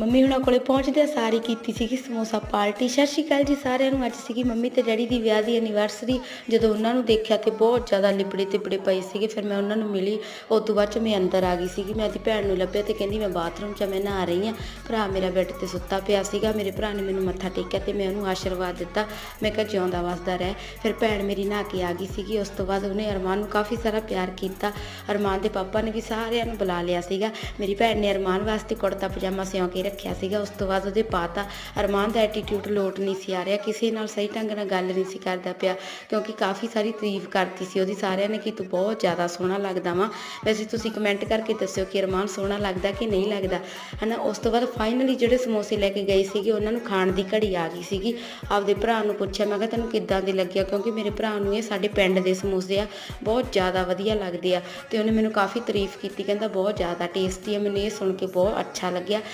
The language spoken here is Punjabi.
ਮੰਮੀ ਹੁਣਾਂ ਕੋਲੇ ਪਹੁੰਚਦਿਆਂ ਸਾਰੀ ਕੀਤੀ ਸੀਗੀ ਸਮੋਸਾ ਪਾਰਟੀ। ਸਤਿ ਸ਼੍ਰੀ ਅਕਾਲ ਜੀ ਸਾਰਿਆਂ ਨੂੰ। ਅੱਜ ਸੀਗੀ ਮੰਮੀ ਤੇ ਡੈਡੀ ਦੀ ਵਿਆਹ ਦੀ ਐਨੀਵਰਸਰੀ ਜਦੋਂ ਉਹਨਾਂ ਨੂੰ ਦੇਖਿਆ ਤੇ ਬਹੁਤ ਜ਼ਿਆਦਾ ਲਿਪੜੇ ਤਿਪੜੇ ਪਏ ਸੀਗੇ, ਫਿਰ ਮੈਂ ਉਹਨਾਂ ਨੂੰ ਮਿਲੀ। ਉਸ ਤੋਂ ਬਾਅਦ ਚ ਮੈਂ ਅੰਦਰ ਆ ਗਈ ਸੀਗੀ। ਮੈਂ ਉਹਦੀ ਭੈਣ ਨੂੰ ਲੱਭਿਆ ਤੇ ਕਹਿੰਦੀ, ਮੈਂ ਬਾਥਰੂਮ ਚ ਮੈਂ ਨਹਾ ਰਹੀ ਹਾਂ। ਭਰਾ ਮੇਰਾ ਬੈੱਡ ਤੇ ਸੁੱਤਾ ਪਿਆ ਸੀਗਾ। ਮੇਰੇ ਭਰਾ ਨੇ ਮੈਨੂੰ ਮੱਥਾ ਟੇਕਿਆ ਤੇ ਮੈਂ ਉਹਨੂੰ ਆਸ਼ੀਰਵਾਦ ਦਿੱਤਾ। ਮੈਂ ਕਿਹਾ, ਜਿਉਂਦਾ ਵਸਦਾ ਰਹਿ। ਫਿਰ ਭੈਣ ਮੇਰੀ ਨਹਾ ਕੇ ਆ ਗਈ ਸੀਗੀ। ਉਸ ਤੋਂ ਬਾਅਦ ਉਹਨੇ ਅਰਮਾਨ ਨੂੰ ਕਾਫੀ ਸਾਰਾ ਪਿਆਰ ਕੀਤਾ। ਅਰਮਾਨ ਦੇ ਪਾਪਾ ਨੇ ਵੀ ਸਾਰਿਆਂ ਨੂੰ ਬੁਲਾ ਲਿਆ ਸੀਗਾ। ਮੇਰੀ ਭੈਣ ਨੇ ਅਰਮਾਨ ਵਾਸਤੇ ਕੁੜਤਾ ਪਜਾਮਾ ਸਿਉਂ ਕੇ ਰੱਖਿਆ ਸੀਗਾ, ਉਸ ਤੋਂ ਬਾਅਦ ਉਹਦੇ ਪਾਤਾ ਅਰਮਾਨ ਦਾ ਐਟੀਟਿਊਡ ਲੋਟ ਨਹੀਂ ਸੀ ਆ ਰਿਹਾ, ਕਿਸੇ ਨਾਲ ਸਹੀ ਢੰਗ ਨਾਲ ਗੱਲ ਨਹੀਂ ਸੀ ਕਰਦਾ ਪਿਆ, ਕਿਉਂਕਿ ਕਾਫੀ ਸਾਰੀ ਤਾਰੀਫ ਕਰਤੀ ਸੀ ਉਹਦੀ ਸਾਰਿਆਂ ਨੇ ਕਿ ਤੂੰ ਬਹੁਤ ਜ਼ਿਆਦਾ ਸੋਹਣਾ ਲੱਗਦਾ ਵਾ। ਵੈਸੇ ਤੁਸੀਂ ਕਮੈਂਟ ਕਰਕੇ ਦੱਸਿਓ ਕਿ ਅਰਮਾਨ ਸੋਹਣਾ ਲੱਗਦਾ ਕਿ ਨਹੀਂ ਲੱਗਦਾ। ਹਨਾ, ਉਸ ਤੋਂ ਬਾਅਦ ਫਾਈਨਲੀ ਜਿਹੜੇ ਸਮੋਸੇ ਲੈ ਕੇ ਗਏ ਸੀਗੇ, ਉਹਨਾਂ ਨੂੰ ਖਾਣ ਦੀ ਘੜੀ ਆ ਗਈ ਸੀਗੀ। ਆਪਦੇ ਭਰਾ ਨੂੰ ਪੁੱਛਿਆ, ਮੈਂ ਕਿਹਾ, ਤੈਨੂੰ ਕਿੱਦਾਂ ਦੇ ਲੱਗਿਆ? ਕਿਉਂਕਿ ਮੇਰੇ ਭਰਾ ਨੂੰ ਇਹ ਸਾਡੇ ਪਿੰਡ ਦੇ ਸਮੋਸੇ ਆ, ਬਹੁਤ ਜ਼ਿਆਦਾ ਵਧੀਆ ਲੱਗਦੇ ਆ। ਤੇ ਉਹਨੇ ਮੈਨੂੰ ਕਾਫੀ ਤਾਰੀਫ ਕੀਤੀ, ਕਹਿੰਦਾ, ਬਹੁਤ ਜ਼ਿਆਦਾ ਟੇਸਟੀ ਆ, ਮੈਨੂੰ ਇਹ ਸੁਣ ਕੇ ਬਹੁਤ ਅੱਛਾ ਲੱਗਿਆ।